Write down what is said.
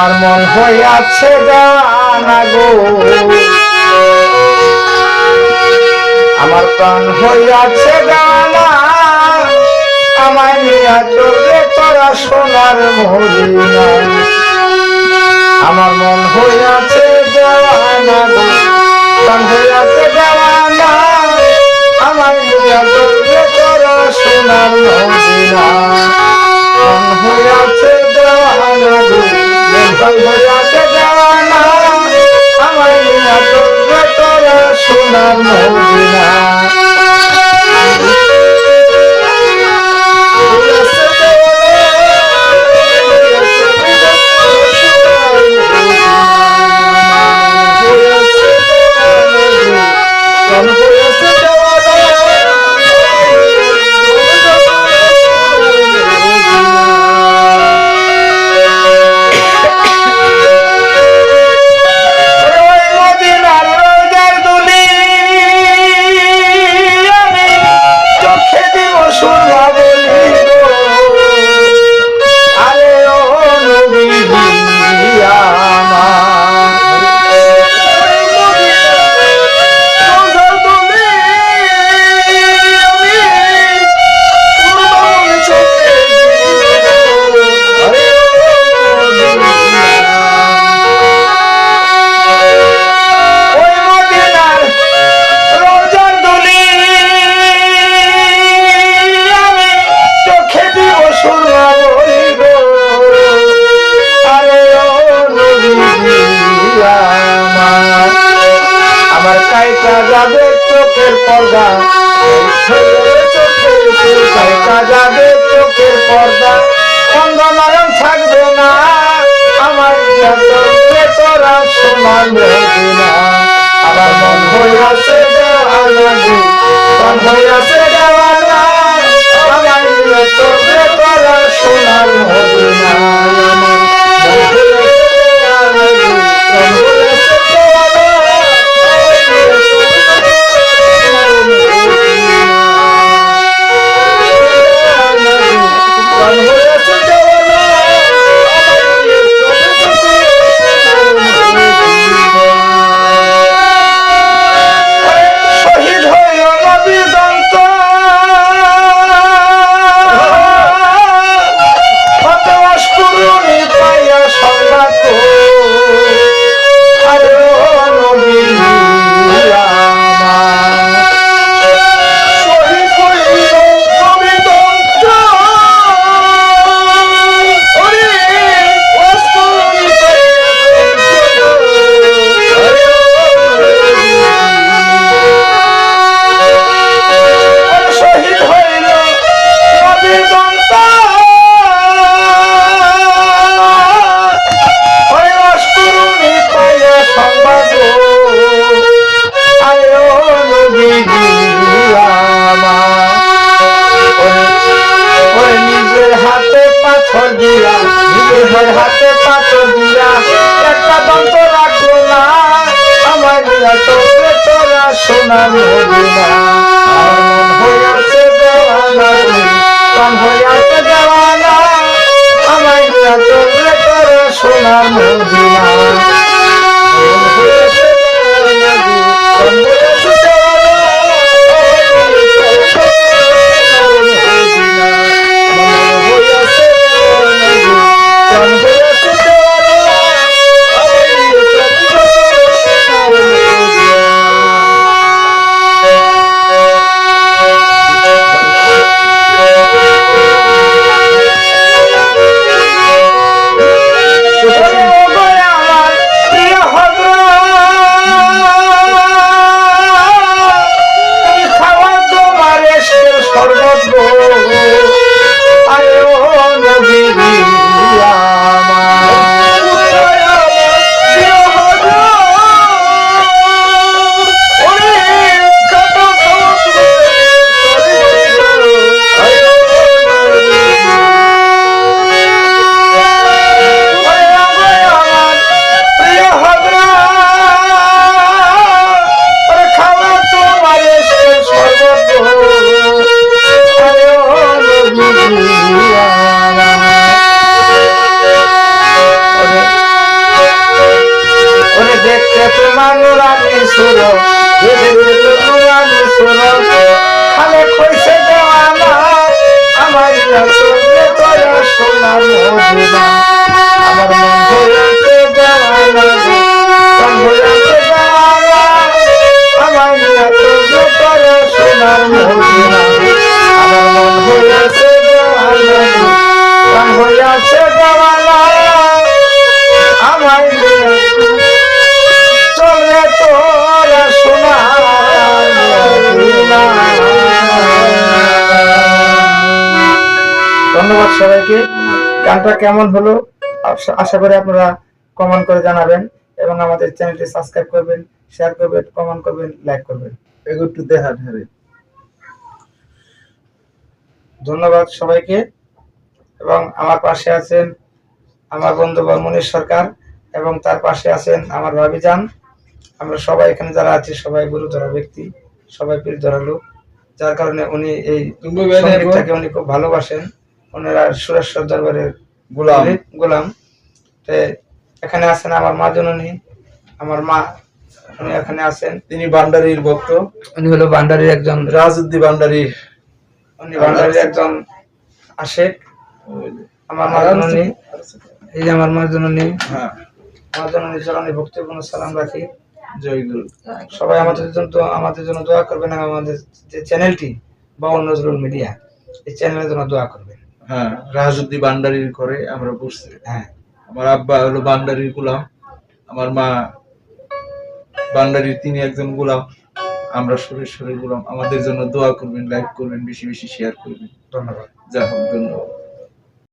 আমার মন হইয়াছে জানা গো। আমার প্রাণ হইয়াছে জানা, আমায় নিয়ে চলবে তোরা সোনার মহিনা আমার মন হইয়াছে দেওয়ানা গো, প্রাণ হইয়াছে দেওয়ানা আমার নিয়ে চলবে তোরা সোনার মহিনা মন হইয়াছে পর্দা। যাবে চোখের পর্দা। অঙ্গনয়ন থাকবে না। আমার তোরা সোনার না আমার মন হইয়াছে দেওয়ানা গো, মন হইয়াছে দেওয়ানা নিজের হাতে পাথর দিয়া একটা দন্ত রাখো না। আমার দিয়া তোকে তোরা সোনার আমার মন হইয়াছে দেওয়ানা প্রাণ হইয়াছে দেওয়ানা। আমার দিয়া তোকে তোরা সোনার মন সুর আমি সুর খালে কইছে দেওয়া আমার আমার সোনা ধন্যবাদ সবাইকে। গানটা কেমন হলো? আশা- করি আপনারা কমেন্ট করে জানাবেন এবং আমাদের চ্যানেলটি সাবস্ক্রাইব করবেন শেয়ার করবেন কমেন্ট করবেন লাইক করবেন। একটু দেখা ধারে ধন্যবাদ সবাইকে। এবং আমার পাশে আছেন আমার বন্ধু বর্মনীর সরকার এবং তার পাশে আছেন আমার ভাবিজান আমরা সবাই এখানে যারা আছি সবাই গুরুতর ব্যক্তি সবাই পীর ধরা লোক। যার কারণে উনি এই উনি খুব ভালোবাসেন। ওনারা সুরেশ্বর দরবারের গোলাম। গোলাম। তো এখানে আছেন আমার মা জননী আমার মা উনি এখানে আছেন। তিনি বান্ডারির ভক্ত। উনি হলো ভান্ডারির একজন রাজউদ্দি বান্ডারি উনি ভান্ডারির একজন আশেক। আমার মা জননী এই যে আমার মা জননী। হ্যাঁ। আমার জননী চরণে ভক্তিপূর্ণ সালাম রাখি। জয়গুরু সবাই আমাদের জন্য আমাদের জন্য দোয়া করবেন আমাদের যে চ্যানেলটি বাউল নজরুল মিডিয়া এই চ্যানেলের জন্য দোয়া করবেন। হ্যাঁ রাজউদ্দি বান্ডারির করে আমরা বসছি। হ্যাঁ। আমার আব্বা হলো বান্ডারির গোলাম আমার মা বান্ডারির তিনি একজন গোলাম আমরা সুরেশ্বরের গোলাম। আমাদের জন্য দোয়া করবেন লাইক করবেন বেশি বেশি শেয়ার করবেন। ধন্যবাদ। যা হোক ধন্যবাদ।